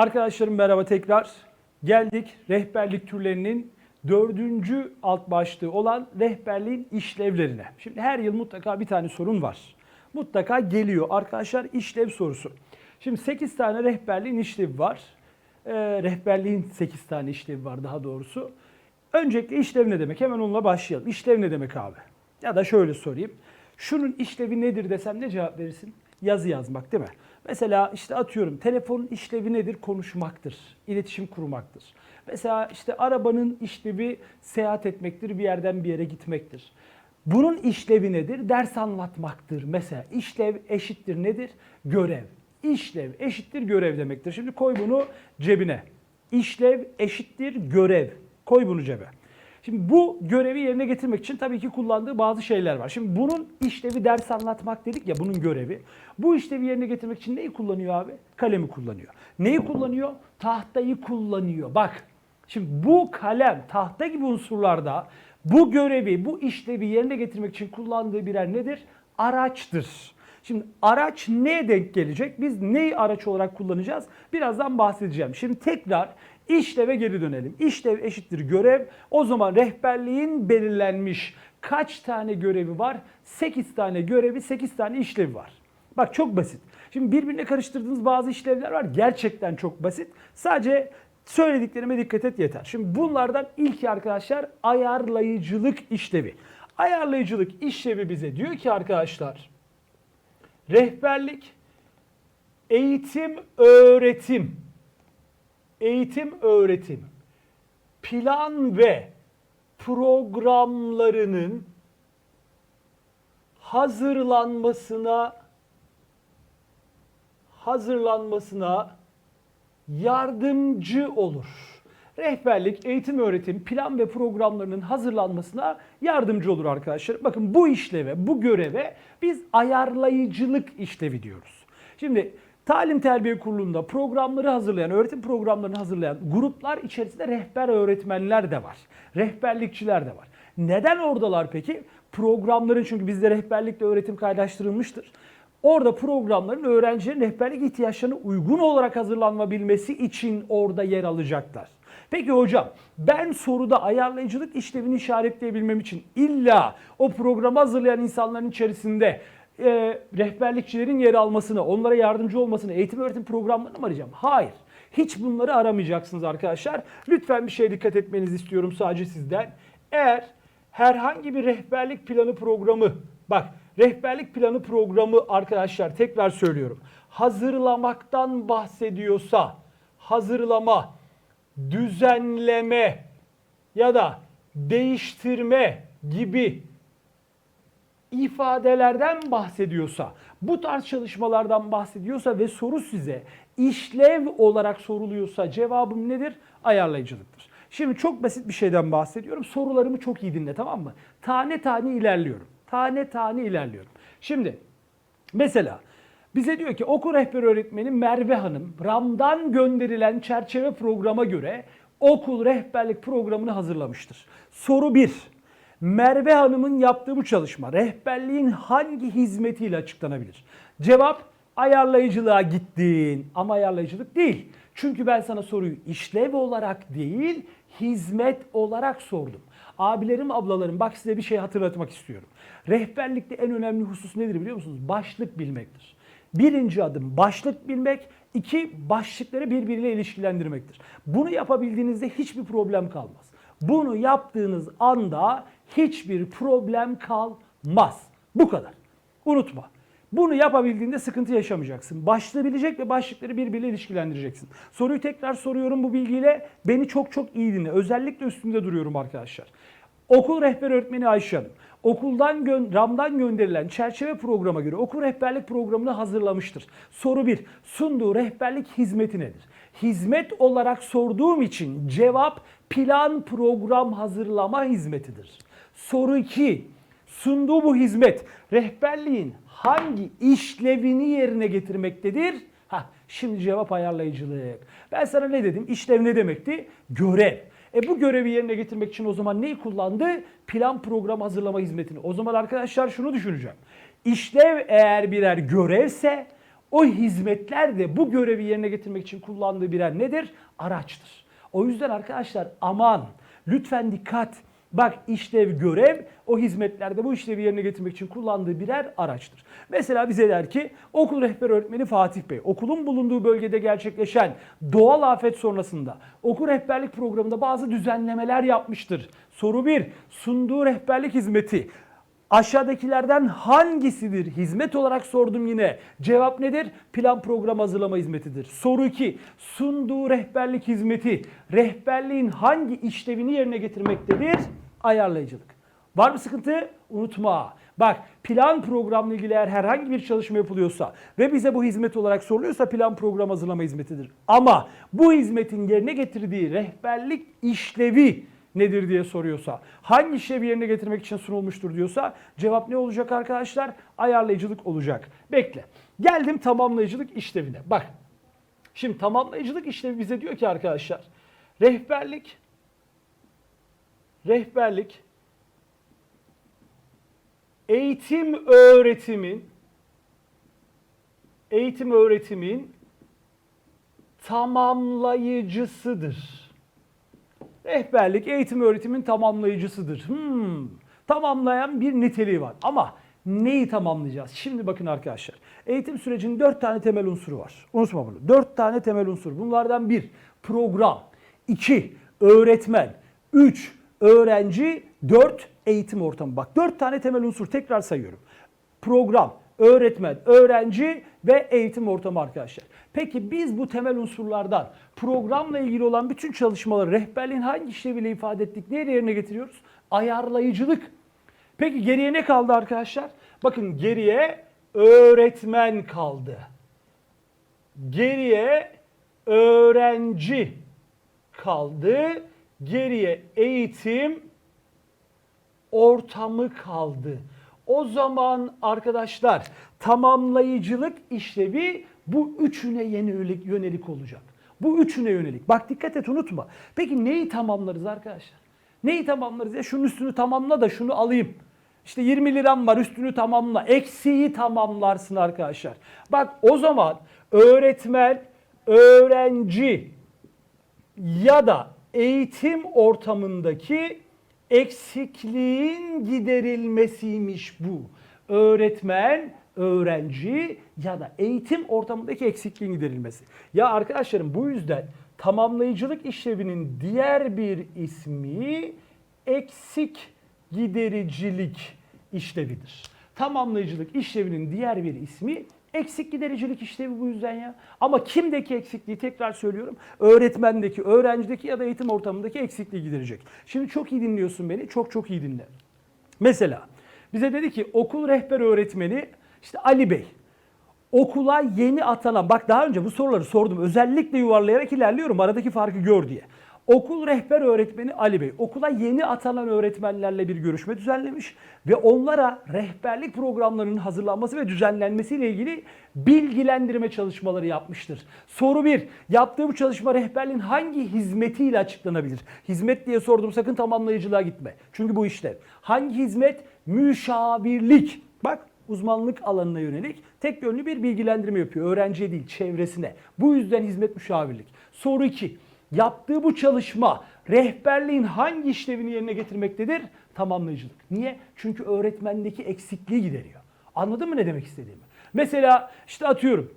Arkadaşlarım merhaba tekrar. Geldik rehberlik türlerinin dördüncü alt başlığı olan rehberliğin işlevlerine. Şimdi her yıl mutlaka bir tane sorun var. Mutlaka geliyor arkadaşlar işlev sorusu. Şimdi 8 tane rehberliğin işlevi var. Ee, rehberliğin 8 tane işlevi var daha doğrusu. Öncelikle işlev ne demek? Hemen onunla başlayalım. İşlev ne demek abi? Ya da şöyle sorayım. Şunun işlevi nedir desem ne cevap verirsin? Yazı yazmak değil mi? Mesela işte atıyorum telefonun işlevi nedir? Konuşmaktır, iletişim kurmaktır. Mesela işte arabanın işlevi seyahat etmektir, bir yerden bir yere gitmektir. Bunun işlevi nedir? Ders anlatmaktır. Mesela işlev eşittir nedir? Görev. İşlev eşittir görev demektir. Şimdi koy bunu cebine. İşlev eşittir görev. Koy bunu cebe. Şimdi bu görevi yerine getirmek için tabii ki kullandığı bazı şeyler var. Şimdi bunun işlevi ders anlatmak dedik ya bunun görevi. Bu işlevi yerine getirmek için neyi kullanıyor abi? Kalemi kullanıyor. Neyi kullanıyor? Tahtayı kullanıyor. Bak şimdi bu kalem tahta gibi unsurlarda bu görevi, bu işlevi yerine getirmek için kullandığı birer nedir? Araçtır. Şimdi araç neye denk gelecek? Biz neyi araç olarak kullanacağız? Birazdan bahsedeceğim. Şimdi tekrar işleve geri dönelim. İşlev eşittir görev. O zaman rehberliğin belirlenmiş kaç tane görevi var? 8 tane görevi, 8 tane işlevi var. Bak çok basit. Şimdi birbirine karıştırdığınız bazı işlevler var. Gerçekten çok basit. Sadece söylediklerime dikkat et yeter. Şimdi bunlardan ilki arkadaşlar ayarlayıcılık işlevi. Ayarlayıcılık işlevi bize diyor ki arkadaşlar rehberlik, eğitim, öğretim, eğitim, öğretim, plan ve programlarının hazırlanmasına hazırlanmasına yardımcı olur. Rehberlik, eğitim, öğretim, plan ve programlarının hazırlanmasına yardımcı olur arkadaşlar. Bakın bu işleve, bu göreve biz ayarlayıcılık işlevi diyoruz. Şimdi Talim Terbiye Kurulu'nda programları hazırlayan, öğretim programlarını hazırlayan gruplar içerisinde rehber öğretmenler de var. Rehberlikçiler de var. Neden oradalar peki? Programların çünkü bizde rehberlikle öğretim kaynaştırılmıştır. Orada programların öğrencilerin rehberlik ihtiyaçlarına uygun olarak hazırlanabilmesi için orada yer alacaklar. Peki hocam ben soruda ayarlayıcılık işlevini işaretleyebilmem için illa o programı hazırlayan insanların içerisinde e, rehberlikçilerin yer almasını, onlara yardımcı olmasını, eğitim öğretim programlarını mı arayacağım? Hayır. Hiç bunları aramayacaksınız arkadaşlar. Lütfen bir şeye dikkat etmenizi istiyorum sadece sizden. Eğer herhangi bir rehberlik planı programı, bak rehberlik planı programı arkadaşlar tekrar söylüyorum. Hazırlamaktan bahsediyorsa, hazırlama, düzenleme ya da değiştirme gibi ifadelerden bahsediyorsa, bu tarz çalışmalardan bahsediyorsa ve soru size işlev olarak soruluyorsa cevabım nedir? Ayarlayıcılıktır. Şimdi çok basit bir şeyden bahsediyorum. Sorularımı çok iyi dinle tamam mı? Tane tane ilerliyorum. Tane tane ilerliyorum. Şimdi mesela bize diyor ki okul rehber öğretmeni Merve Hanım RAM'dan gönderilen çerçeve programa göre okul rehberlik programını hazırlamıştır. Soru 1. Merve Hanım'ın yaptığı bu çalışma rehberliğin hangi hizmetiyle açıklanabilir? Cevap ayarlayıcılığa gittin ama ayarlayıcılık değil. Çünkü ben sana soruyu işlev olarak değil hizmet olarak sordum. Abilerim, ablalarım bak size bir şey hatırlatmak istiyorum. Rehberlikte en önemli husus nedir biliyor musunuz? Başlık bilmektir. Birinci adım başlık bilmek, iki başlıkları birbiriyle ilişkilendirmektir. Bunu yapabildiğinizde hiçbir problem kalmaz. Bunu yaptığınız anda hiçbir problem kalmaz. Bu kadar. Unutma. Bunu yapabildiğinde sıkıntı yaşamayacaksın. Başlığı bilecek ve başlıkları birbiriyle ilişkilendireceksin. Soruyu tekrar soruyorum bu bilgiyle. Beni çok çok iyi dinle. Özellikle üstünde duruyorum arkadaşlar. Okul rehber öğretmeni Ayşe Hanım. Okuldan gö- RAM'dan gönderilen çerçeve programa göre okul rehberlik programını hazırlamıştır. Soru 1. Sunduğu rehberlik hizmeti nedir? Hizmet olarak sorduğum için cevap plan program hazırlama hizmetidir. Soru 2. Sunduğu bu hizmet rehberliğin hangi işlevini yerine getirmektedir? Ha, şimdi cevap ayarlayıcılık. Ben sana ne dedim? İşlev ne demekti? Görev. E bu görevi yerine getirmek için o zaman neyi kullandı? Plan program hazırlama hizmetini. O zaman arkadaşlar şunu düşüneceğim. İşlev eğer birer görevse O hizmetler de bu görevi yerine getirmek için kullandığı birer nedir? Araçtır. O yüzden arkadaşlar aman lütfen dikkat. Bak işlev görev o hizmetlerde bu işlevi yerine getirmek için kullandığı birer araçtır. Mesela bize der ki okul rehber öğretmeni Fatih Bey okulun bulunduğu bölgede gerçekleşen doğal afet sonrasında okul rehberlik programında bazı düzenlemeler yapmıştır. Soru 1. Sunduğu rehberlik hizmeti Aşağıdakilerden hangisidir? Hizmet olarak sordum yine. Cevap nedir? Plan program hazırlama hizmetidir. Soru 2. Sunduğu rehberlik hizmeti rehberliğin hangi işlevini yerine getirmektedir? Ayarlayıcılık. Var mı sıkıntı? Unutma. Bak plan programla ilgili eğer herhangi bir çalışma yapılıyorsa ve bize bu hizmet olarak soruluyorsa plan program hazırlama hizmetidir. Ama bu hizmetin yerine getirdiği rehberlik işlevi nedir diye soruyorsa, hangi işlevi yerine getirmek için sunulmuştur diyorsa cevap ne olacak arkadaşlar? Ayarlayıcılık olacak. Bekle. Geldim tamamlayıcılık işlevine. Bak. Şimdi tamamlayıcılık işlevi bize diyor ki arkadaşlar rehberlik rehberlik eğitim öğretimin eğitim öğretimin tamamlayıcısıdır. Rehberlik eğitim öğretimin tamamlayıcısıdır. Hmm, tamamlayan bir niteliği var. Ama neyi tamamlayacağız? Şimdi bakın arkadaşlar. Eğitim sürecinin dört tane temel unsuru var. Unutma bunu. Dört tane temel unsur. Bunlardan bir program, iki öğretmen, üç öğrenci, dört eğitim ortamı. Bak dört tane temel unsur tekrar sayıyorum. Program, öğretmen, öğrenci ve eğitim ortamı arkadaşlar. Peki biz bu temel unsurlardan programla ilgili olan bütün çalışmaları rehberliğin hangi işleviyle ifade ettik? Neyle yerine getiriyoruz? Ayarlayıcılık. Peki geriye ne kaldı arkadaşlar? Bakın geriye öğretmen kaldı. Geriye öğrenci kaldı. Geriye eğitim ortamı kaldı. O zaman arkadaşlar tamamlayıcılık işlevi bu üçüne yönelik, yönelik olacak. Bu üçüne yönelik. Bak dikkat et unutma. Peki neyi tamamlarız arkadaşlar? Neyi tamamlarız? Ya şunun üstünü tamamla da şunu alayım. İşte 20 liram var üstünü tamamla. Eksiği tamamlarsın arkadaşlar. Bak o zaman öğretmen, öğrenci ya da eğitim ortamındaki eksikliğin giderilmesiymiş bu. Öğretmen, öğrenci ya da eğitim ortamındaki eksikliğin giderilmesi. Ya arkadaşlarım bu yüzden tamamlayıcılık işlevinin diğer bir ismi eksik gidericilik işlevidir. Tamamlayıcılık işlevinin diğer bir ismi Eksik gidericilik işlevi bu yüzden ya. Ama kimdeki eksikliği tekrar söylüyorum. Öğretmendeki, öğrencideki ya da eğitim ortamındaki eksikliği giderecek. Şimdi çok iyi dinliyorsun beni. Çok çok iyi dinle. Mesela bize dedi ki okul rehber öğretmeni işte Ali Bey. Okula yeni atanan, bak daha önce bu soruları sordum. Özellikle yuvarlayarak ilerliyorum aradaki farkı gör diye. Okul rehber öğretmeni Ali Bey okula yeni atanan öğretmenlerle bir görüşme düzenlemiş ve onlara rehberlik programlarının hazırlanması ve düzenlenmesiyle ilgili bilgilendirme çalışmaları yapmıştır. Soru 1. Yaptığı bu çalışma rehberliğin hangi hizmetiyle açıklanabilir? Hizmet diye sordum sakın tamamlayıcılığa gitme. Çünkü bu işlev. Hangi hizmet? Müşavirlik. Uzmanlık alanına yönelik tek yönlü bir bilgilendirme yapıyor. Öğrenciye değil çevresine. Bu yüzden hizmet müşavirlik. Soru 2. Yaptığı bu çalışma rehberliğin hangi işlevini yerine getirmektedir? Tamamlayıcılık. Niye? Çünkü öğretmendeki eksikliği gideriyor. Anladın mı ne demek istediğimi? Mesela işte atıyorum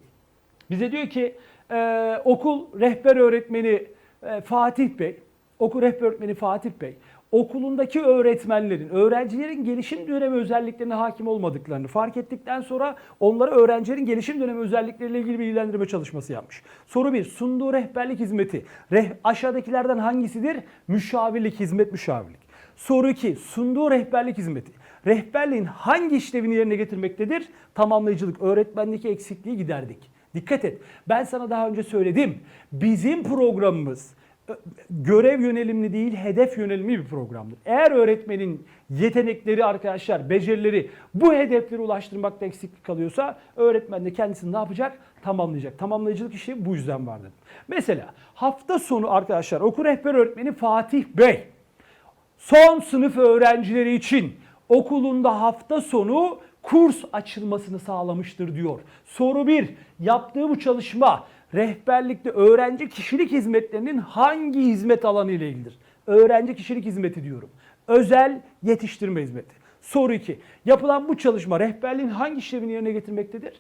bize diyor ki e, okul rehber öğretmeni e, Fatih Bey, okul rehber öğretmeni Fatih Bey okulundaki öğretmenlerin, öğrencilerin gelişim dönemi özelliklerine hakim olmadıklarını fark ettikten sonra onlara öğrencilerin gelişim dönemi özellikleriyle ilgili bilgilendirme çalışması yapmış. Soru 1. Sunduğu rehberlik hizmeti reh, aşağıdakilerden hangisidir? Müşavirlik, hizmet müşavirlik. Soru 2. Sunduğu rehberlik hizmeti. Rehberliğin hangi işlevini yerine getirmektedir? Tamamlayıcılık, öğretmendeki eksikliği giderdik. Dikkat et. Ben sana daha önce söyledim. Bizim programımız görev yönelimli değil, hedef yönelimli bir programdır. Eğer öğretmenin yetenekleri arkadaşlar, becerileri bu hedeflere ulaştırmakta eksiklik kalıyorsa öğretmen de kendisini ne yapacak? Tamamlayacak. Tamamlayıcılık işi bu yüzden vardır. Mesela hafta sonu arkadaşlar okul rehber öğretmeni Fatih Bey son sınıf öğrencileri için okulunda hafta sonu kurs açılmasını sağlamıştır diyor. Soru 1. Yaptığı bu çalışma rehberlikte öğrenci kişilik hizmetlerinin hangi hizmet alanı ile ilgilidir? Öğrenci kişilik hizmeti diyorum. Özel yetiştirme hizmeti. Soru 2. Yapılan bu çalışma rehberliğin hangi işlevini yerine getirmektedir?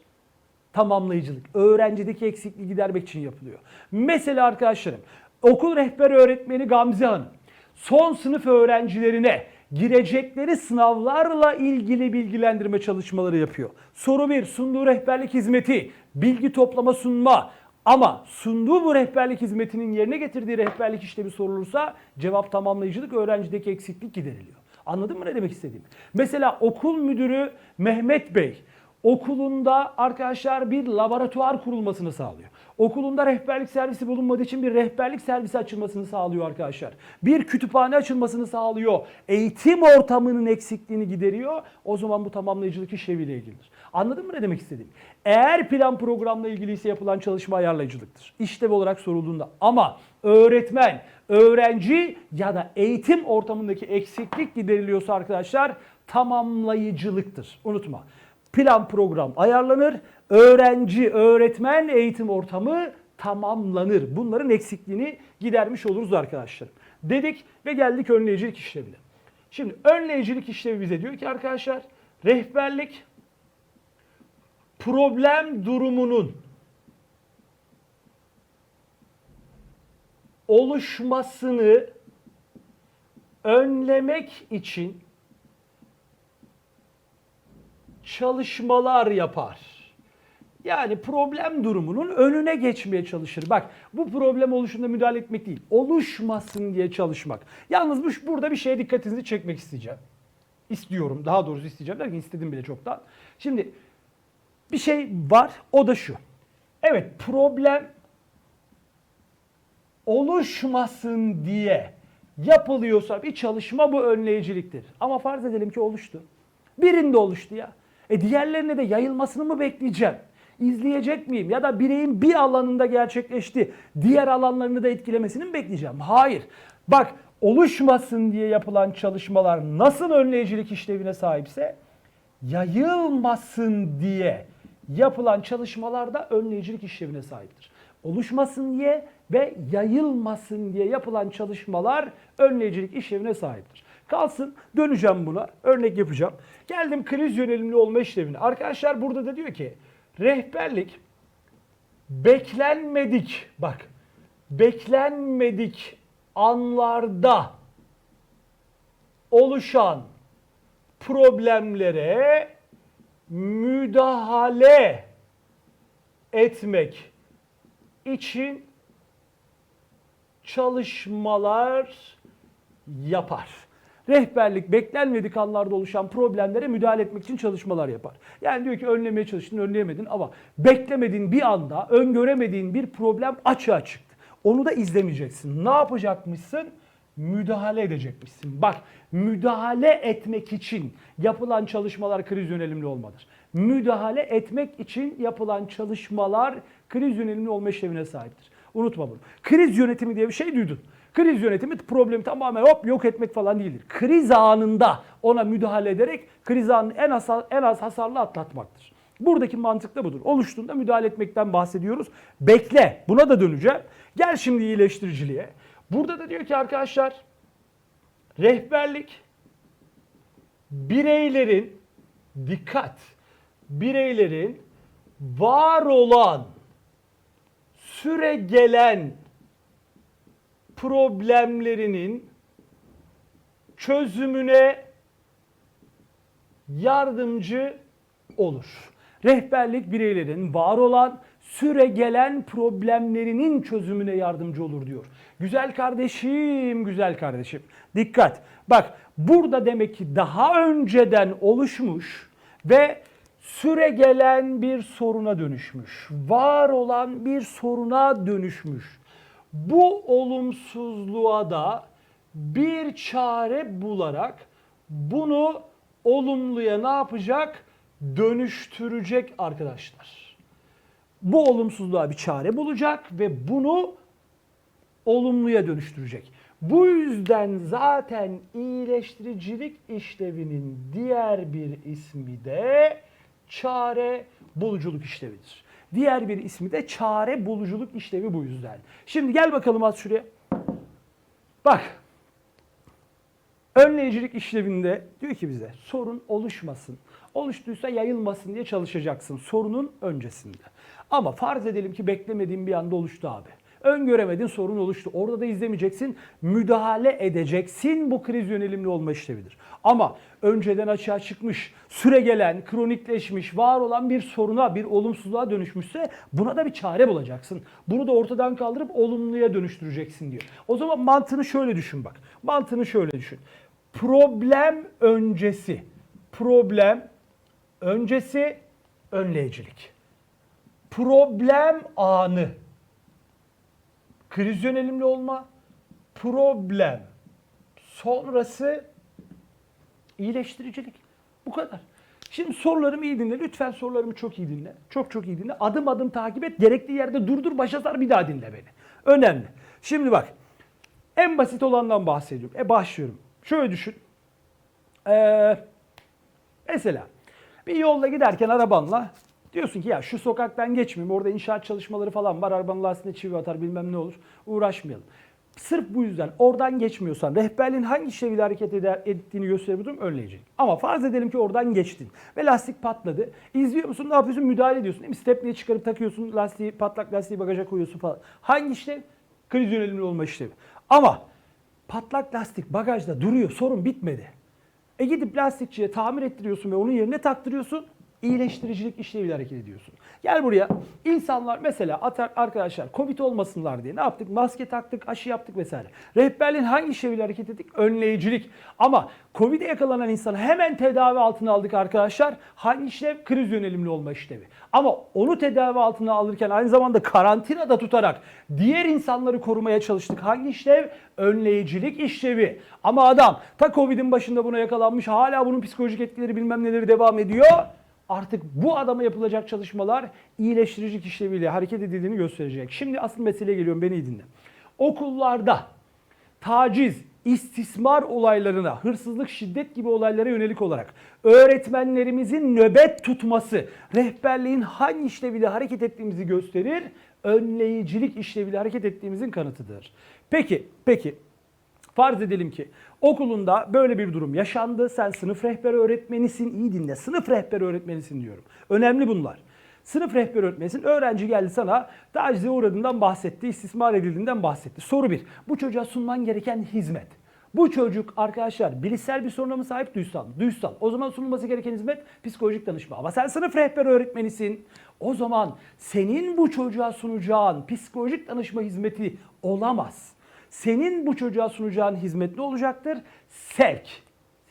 Tamamlayıcılık. Öğrencideki eksikliği gidermek için yapılıyor. Mesela arkadaşlarım okul rehber öğretmeni Gamze Hanım son sınıf öğrencilerine girecekleri sınavlarla ilgili bilgilendirme çalışmaları yapıyor. Soru 1. Sunduğu rehberlik hizmeti, bilgi toplama sunma, ama sunduğu bu rehberlik hizmetinin yerine getirdiği rehberlik işlevi sorulursa cevap tamamlayıcılık öğrencideki eksiklik gideriliyor. Anladın mı ne demek istediğimi? Mesela okul müdürü Mehmet Bey okulunda arkadaşlar bir laboratuvar kurulmasını sağlıyor. Okulunda rehberlik servisi bulunmadığı için bir rehberlik servisi açılmasını sağlıyor arkadaşlar. Bir kütüphane açılmasını sağlıyor. Eğitim ortamının eksikliğini gideriyor. O zaman bu tamamlayıcılık işleviyle ilgilidir. Anladın mı ne demek istediğimi? Eğer plan programla ilgiliyse yapılan çalışma ayarlayıcılıktır. İşlev olarak sorulduğunda ama öğretmen, öğrenci ya da eğitim ortamındaki eksiklik gideriliyorsa arkadaşlar tamamlayıcılıktır. Unutma. Plan program ayarlanır. Öğrenci, öğretmen, eğitim ortamı tamamlanır. Bunların eksikliğini gidermiş oluruz arkadaşlar. Dedik ve geldik önleyicilik işlevine. Şimdi önleyicilik işlevi bize diyor ki arkadaşlar rehberlik problem durumunun oluşmasını önlemek için çalışmalar yapar. Yani problem durumunun önüne geçmeye çalışır. Bak bu problem oluşunda müdahale etmek değil. Oluşmasın diye çalışmak. Yalnız bu, burada bir şeye dikkatinizi çekmek isteyeceğim. İstiyorum. Daha doğrusu isteyeceğim derken istedim bile çoktan. Şimdi bir şey var o da şu. Evet problem oluşmasın diye yapılıyorsa bir çalışma bu önleyiciliktir. Ama farz edelim ki oluştu. Birinde oluştu ya. E diğerlerine de yayılmasını mı bekleyeceğim? İzleyecek miyim? Ya da bireyin bir alanında gerçekleşti. Diğer alanlarını da etkilemesini mi bekleyeceğim? Hayır. Bak oluşmasın diye yapılan çalışmalar nasıl önleyicilik işlevine sahipse yayılmasın diye yapılan çalışmalarda önleyicilik işlevine sahiptir. Oluşmasın diye ve yayılmasın diye yapılan çalışmalar önleyicilik işlevine sahiptir. Kalsın döneceğim buna. Örnek yapacağım. Geldim kriz yönelimli olma işlevine. Arkadaşlar burada da diyor ki rehberlik beklenmedik bak beklenmedik anlarda oluşan problemlere müdahale etmek için çalışmalar yapar. Rehberlik beklenmedik anlarda oluşan problemlere müdahale etmek için çalışmalar yapar. Yani diyor ki önlemeye çalıştın, önleyemedin ama beklemediğin bir anda, öngöremediğin bir problem açığa çıktı. Onu da izlemeyeceksin. Ne yapacakmışsın? Müdahale edecekmişsin. Bak müdahale etmek için yapılan çalışmalar kriz yönelimli olmadır. Müdahale etmek için yapılan çalışmalar kriz yönelimli olma işlevine sahiptir. Unutma bunu. Kriz yönetimi diye bir şey duydun. Kriz yönetimi problemi tamamen hop yok etmek falan değildir. Kriz anında ona müdahale ederek kriz anını en az, en az hasarlı atlatmaktır. Buradaki mantık da budur. Oluştuğunda müdahale etmekten bahsediyoruz. Bekle. Buna da döneceğim. Gel şimdi iyileştiriciliğe. Burada da diyor ki arkadaşlar rehberlik bireylerin dikkat bireylerin var olan süre gelen problemlerinin çözümüne yardımcı olur. Rehberlik bireylerin var olan süre gelen problemlerinin çözümüne yardımcı olur diyor. Güzel kardeşim, güzel kardeşim. Dikkat. Bak burada demek ki daha önceden oluşmuş ve süre gelen bir soruna dönüşmüş. Var olan bir soruna dönüşmüş. Bu olumsuzluğa da bir çare bularak bunu olumluya ne yapacak? Dönüştürecek arkadaşlar. Bu olumsuzluğa bir çare bulacak ve bunu olumluya dönüştürecek. Bu yüzden zaten iyileştiricilik işlevinin diğer bir ismi de Çare buluculuk işlevidir. Diğer bir ismi de çare buluculuk işlevi bu yüzden. Şimdi gel bakalım az şuraya. Bak. Önleyicilik işlevinde diyor ki bize sorun oluşmasın. Oluştuysa yayılmasın diye çalışacaksın sorunun öncesinde. Ama farz edelim ki beklemediğin bir anda oluştu abi. Öngöremedin sorun oluştu. Orada da izlemeyeceksin. Müdahale edeceksin. Bu kriz yönelimli olma işlevidir. Ama önceden açığa çıkmış, süre gelen, kronikleşmiş, var olan bir soruna, bir olumsuzluğa dönüşmüşse buna da bir çare bulacaksın. Bunu da ortadan kaldırıp olumluya dönüştüreceksin diyor. O zaman mantığını şöyle düşün bak. Mantığını şöyle düşün. Problem öncesi. Problem öncesi önleyicilik. Problem anı kriz yönelimli olma, problem sonrası iyileştiricilik. Bu kadar. Şimdi sorularımı iyi dinle. Lütfen sorularımı çok iyi dinle. Çok çok iyi dinle. Adım adım takip et. Gerektiği yerde durdur, başa sar bir daha dinle beni. Önemli. Şimdi bak. En basit olandan bahsediyorum. E başlıyorum. Şöyle düşün. Ee, mesela bir yolda giderken arabanla diyorsun ki ya şu sokaktan geçmeyeyim. Orada inşaat çalışmaları falan var. Arabanın lastiğine çivi atar bilmem ne olur. Uğraşmayalım. Sırf bu yüzden oradan geçmiyorsan rehberliğin hangi şekilde hareket eder, ettiğini durum önleyicilik. Ama farz edelim ki oradan geçtin ve lastik patladı. İzliyor musun ne yapıyorsun müdahale ediyorsun değil mi? Stepneye çıkarıp takıyorsun lastiği patlak lastiği bagaja koyuyorsun falan. Hangi işlev? Kriz yönelimli olma işlevi. Ama patlak lastik bagajda duruyor sorun bitmedi. E gidip lastikçiye tamir ettiriyorsun ve onun yerine taktırıyorsun. İyileştiricilik işleviyle hareket ediyorsun. Gel buraya. İnsanlar mesela atar arkadaşlar Covid olmasınlar diye ne yaptık? Maske taktık, aşı yaptık vesaire. Rehberliğin hangi işleviyle hareket ettik? Önleyicilik. Ama Covid'e yakalanan insanı hemen tedavi altına aldık arkadaşlar. Hangi işlev? Kriz yönelimli olma işlevi. Ama onu tedavi altına alırken aynı zamanda karantinada tutarak diğer insanları korumaya çalıştık. Hangi işlev? Önleyicilik işlevi. Ama adam ta Covid'in başında buna yakalanmış hala bunun psikolojik etkileri bilmem neleri devam ediyor. Artık bu adama yapılacak çalışmalar iyileştirici işleviyle hareket edildiğini gösterecek. Şimdi asıl meseleye geliyorum beni iyi dinle. Okullarda taciz, istismar olaylarına, hırsızlık, şiddet gibi olaylara yönelik olarak öğretmenlerimizin nöbet tutması rehberliğin hangi işleviyle hareket ettiğimizi gösterir, önleyicilik işleviyle hareket ettiğimizin kanıtıdır. Peki, peki Farz edelim ki okulunda böyle bir durum yaşandı. Sen sınıf rehberi öğretmenisin. İyi dinle. Sınıf rehberi öğretmenisin diyorum. Önemli bunlar. Sınıf rehberi öğretmenisin. Öğrenci geldi sana tacize uğradığından bahsetti, istismar edildiğinden bahsetti. Soru bir. Bu çocuğa sunman gereken hizmet. Bu çocuk arkadaşlar bilişsel bir soruna mı sahip duysal? Duysal. O zaman sunulması gereken hizmet psikolojik danışma. Ama sen sınıf rehberi öğretmenisin. O zaman senin bu çocuğa sunacağın psikolojik danışma hizmeti olamaz. Senin bu çocuğa sunacağın hizmet ne olacaktır? Sevk.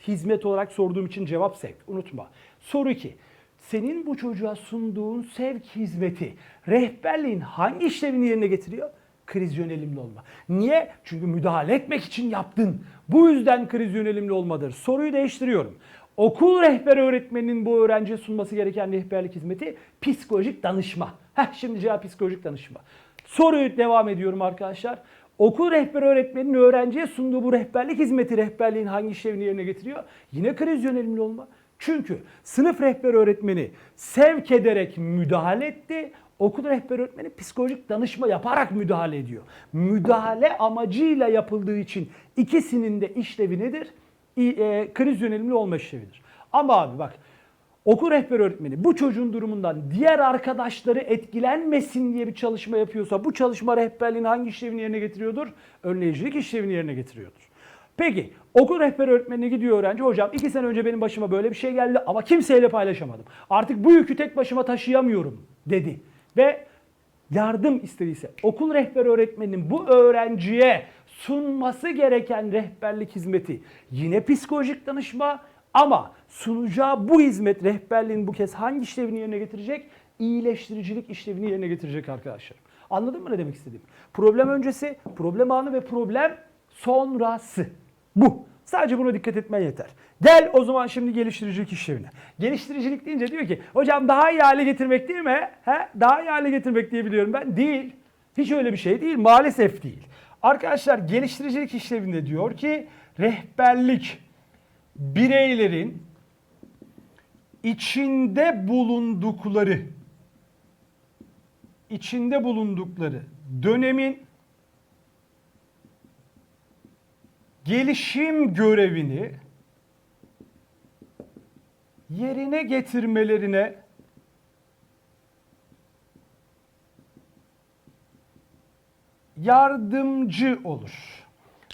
Hizmet olarak sorduğum için cevap sevk. Unutma. Soru 2. Senin bu çocuğa sunduğun sevk hizmeti rehberliğin hangi işlevini yerine getiriyor? Kriz yönelimli olma. Niye? Çünkü müdahale etmek için yaptın. Bu yüzden kriz yönelimli olmadır. Soruyu değiştiriyorum. Okul rehber öğretmeninin bu öğrenciye sunması gereken rehberlik hizmeti psikolojik danışma. Heh, şimdi cevap psikolojik danışma. Soruyu devam ediyorum arkadaşlar. Okul rehber öğretmeninin öğrenciye sunduğu bu rehberlik hizmeti rehberliğin hangi işlevini yerine getiriyor? Yine kriz yönelimli olma. Çünkü sınıf rehber öğretmeni sevk ederek müdahale etti. Okul rehber öğretmeni psikolojik danışma yaparak müdahale ediyor. Müdahale amacıyla yapıldığı için ikisinin de işlevi nedir? E, kriz yönelimli olma işlevidir. Ama abi bak okul rehber öğretmeni bu çocuğun durumundan diğer arkadaşları etkilenmesin diye bir çalışma yapıyorsa bu çalışma rehberliğin hangi işlevini yerine getiriyordur? Önleyicilik işlevini yerine getiriyordur. Peki okul rehber öğretmenine gidiyor öğrenci. Hocam iki sene önce benim başıma böyle bir şey geldi ama kimseyle paylaşamadım. Artık bu yükü tek başıma taşıyamıyorum dedi. Ve yardım istediyse okul rehber öğretmeninin bu öğrenciye sunması gereken rehberlik hizmeti yine psikolojik danışma ama sunacağı bu hizmet rehberliğin bu kez hangi işlevini yerine getirecek? İyileştiricilik işlevini yerine getirecek arkadaşlar. Anladın mı ne demek istediğimi? Problem öncesi, problem anı ve problem sonrası. Bu. Sadece buna dikkat etmen yeter. Gel o zaman şimdi geliştiricilik işlevine. Geliştiricilik deyince diyor ki hocam daha iyi hale getirmek değil mi? He? Daha iyi hale getirmek diye biliyorum ben. Değil. Hiç öyle bir şey değil. Maalesef değil. Arkadaşlar geliştiricilik işlevinde diyor ki rehberlik bireylerin içinde bulundukları içinde bulundukları dönemin gelişim görevini yerine getirmelerine yardımcı olur.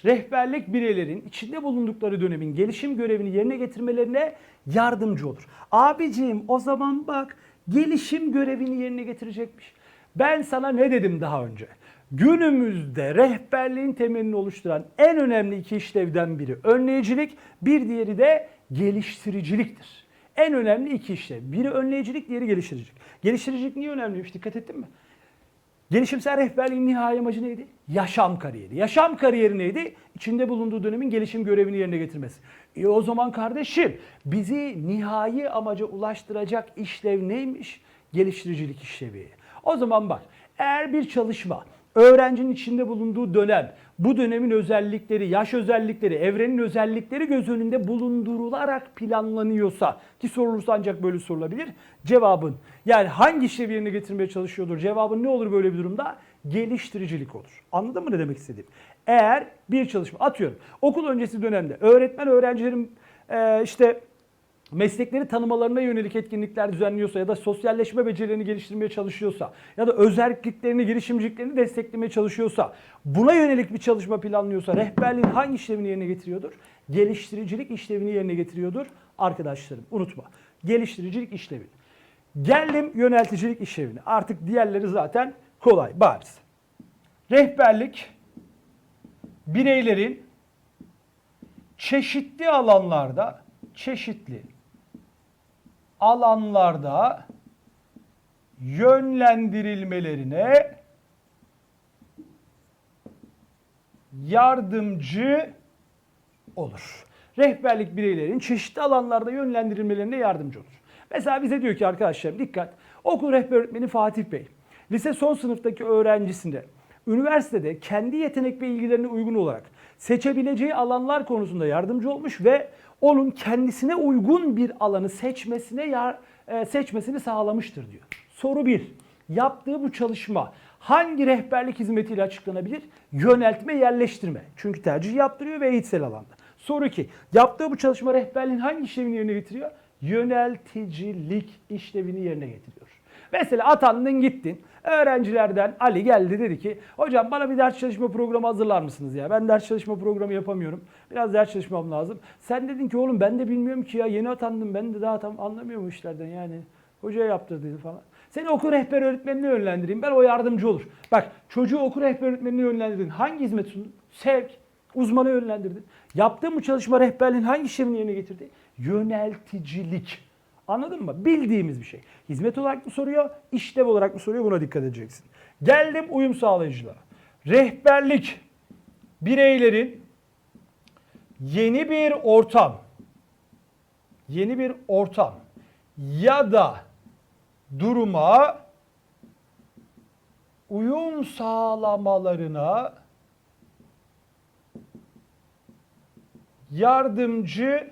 Rehberlik bireylerin içinde bulundukları dönemin gelişim görevini yerine getirmelerine yardımcı olur. Abiciğim o zaman bak gelişim görevini yerine getirecekmiş. Ben sana ne dedim daha önce? Günümüzde rehberliğin temelini oluşturan en önemli iki işlevden biri önleyicilik, bir diğeri de geliştiriciliktir. En önemli iki işlev. Biri önleyicilik, diğeri geliştiricilik. Geliştiricilik niye önemliymiş? Dikkat ettin mi? Gelişimsel rehberliğin nihai amacı neydi? Yaşam kariyeri. Yaşam kariyeri neydi? İçinde bulunduğu dönemin gelişim görevini yerine getirmesi. E o zaman kardeşim bizi nihai amaca ulaştıracak işlev neymiş? Geliştiricilik işlevi. O zaman bak eğer bir çalışma öğrencinin içinde bulunduğu dönem, bu dönemin özellikleri, yaş özellikleri, evrenin özellikleri göz önünde bulundurularak planlanıyorsa ki sorulursa ancak böyle sorulabilir. Cevabın yani hangi işlevi getirmeye çalışıyordur? Cevabın ne olur böyle bir durumda? Geliştiricilik olur. Anladın mı ne demek istediğim? Eğer bir çalışma atıyorum okul öncesi dönemde öğretmen öğrencilerin işte meslekleri tanımalarına yönelik etkinlikler düzenliyorsa ya da sosyalleşme becerilerini geliştirmeye çalışıyorsa ya da özelliklerini, girişimciliklerini desteklemeye çalışıyorsa buna yönelik bir çalışma planlıyorsa rehberliğin hangi işlevini yerine getiriyordur? Geliştiricilik işlevini yerine getiriyordur arkadaşlarım. Unutma. Geliştiricilik işlevini. Geldim yönelticilik işlevine. Artık diğerleri zaten kolay, bariz. Rehberlik bireylerin çeşitli alanlarda çeşitli alanlarda yönlendirilmelerine yardımcı olur. Rehberlik bireylerin çeşitli alanlarda yönlendirilmelerine yardımcı olur. Mesela bize diyor ki arkadaşlar dikkat. Okul rehber öğretmeni Fatih Bey lise son sınıftaki öğrencisinde üniversitede kendi yetenek ve ilgilerine uygun olarak seçebileceği alanlar konusunda yardımcı olmuş ve onun kendisine uygun bir alanı seçmesine yar, e, seçmesini sağlamıştır diyor. Soru 1. Yaptığı bu çalışma hangi rehberlik hizmetiyle açıklanabilir? Yöneltme, yerleştirme. Çünkü tercih yaptırıyor ve eğitsel alanda. Soru 2. Yaptığı bu çalışma rehberliğin hangi işlevini yerine getiriyor? Yönelticilik işlevini yerine getiriyor. Mesela atandın gittin. Öğrencilerden Ali geldi dedi ki hocam bana bir ders çalışma programı hazırlar mısınız ya? Ben ders çalışma programı yapamıyorum. Biraz ders çalışmam lazım. Sen dedin ki oğlum ben de bilmiyorum ki ya yeni atandım ben de daha tam anlamıyorum işlerden yani. Hocaya yaptır dedi falan. Seni okul rehber öğretmenine yönlendireyim. Ben o yardımcı olur. Bak çocuğu okul rehber öğretmenine yönlendirdin. Hangi hizmet sundun? Sevk. Uzmana yönlendirdin. Yaptığın bu çalışma rehberliğin hangi işlevini yerine getirdi? Yönelticilik. Anladın mı? Bildiğimiz bir şey. Hizmet olarak mı soruyor, işlev olarak mı soruyor buna dikkat edeceksin. Geldim uyum sağlayıcılığa. Rehberlik bireylerin yeni bir ortam, yeni bir ortam ya da duruma uyum sağlamalarına yardımcı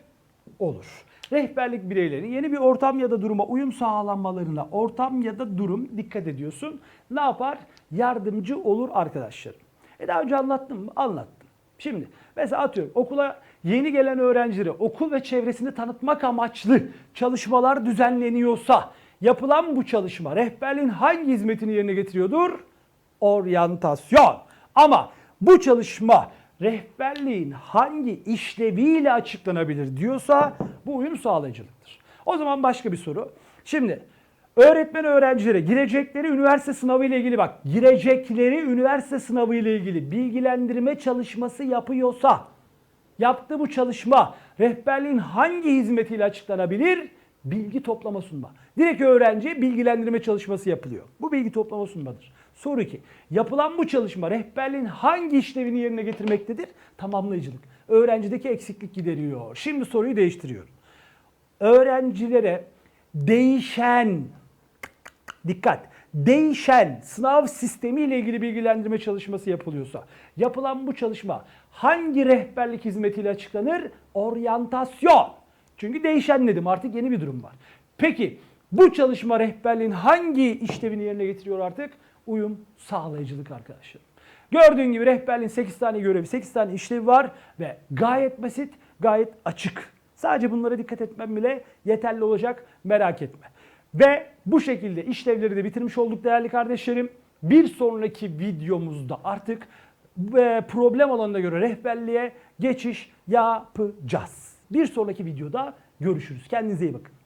olur. Rehberlik bireyleri yeni bir ortam ya da duruma uyum sağlanmalarına ortam ya da durum dikkat ediyorsun. Ne yapar? Yardımcı olur arkadaşlarım. E daha önce anlattım mı? Anlattım. Şimdi mesela atıyorum okula yeni gelen öğrencilere okul ve çevresini tanıtmak amaçlı çalışmalar düzenleniyorsa yapılan bu çalışma rehberliğin hangi hizmetini yerine getiriyordur? Oryantasyon. Ama bu çalışma rehberliğin hangi işleviyle açıklanabilir diyorsa bu uyum sağlayıcılıktır. O zaman başka bir soru. Şimdi öğretmen öğrencilere girecekleri üniversite sınavı ile ilgili bak girecekleri üniversite sınavı ile ilgili bilgilendirme çalışması yapıyorsa yaptığı bu çalışma rehberliğin hangi hizmetiyle açıklanabilir? Bilgi toplama sunma. Direkt öğrenciye bilgilendirme çalışması yapılıyor. Bu bilgi toplama sunmadır. Soru 2. Yapılan bu çalışma rehberliğin hangi işlevini yerine getirmektedir? Tamamlayıcılık. Öğrencideki eksiklik gideriyor. Şimdi soruyu değiştiriyorum. Öğrencilere değişen dikkat değişen sınav sistemi ile ilgili bilgilendirme çalışması yapılıyorsa yapılan bu çalışma hangi rehberlik hizmetiyle açıklanır? Oryantasyon. Çünkü değişen dedim artık yeni bir durum var. Peki bu çalışma rehberliğin hangi işlevini yerine getiriyor artık? Uyum sağlayıcılık arkadaşlar. Gördüğün gibi rehberliğin 8 tane görevi, 8 tane işlevi var ve gayet basit, gayet açık. Sadece bunlara dikkat etmem bile yeterli olacak merak etme. Ve bu şekilde işlevleri de bitirmiş olduk değerli kardeşlerim. Bir sonraki videomuzda artık e, problem alanına göre rehberliğe geçiş yapacağız. Bir sonraki videoda görüşürüz. Kendinize iyi bakın.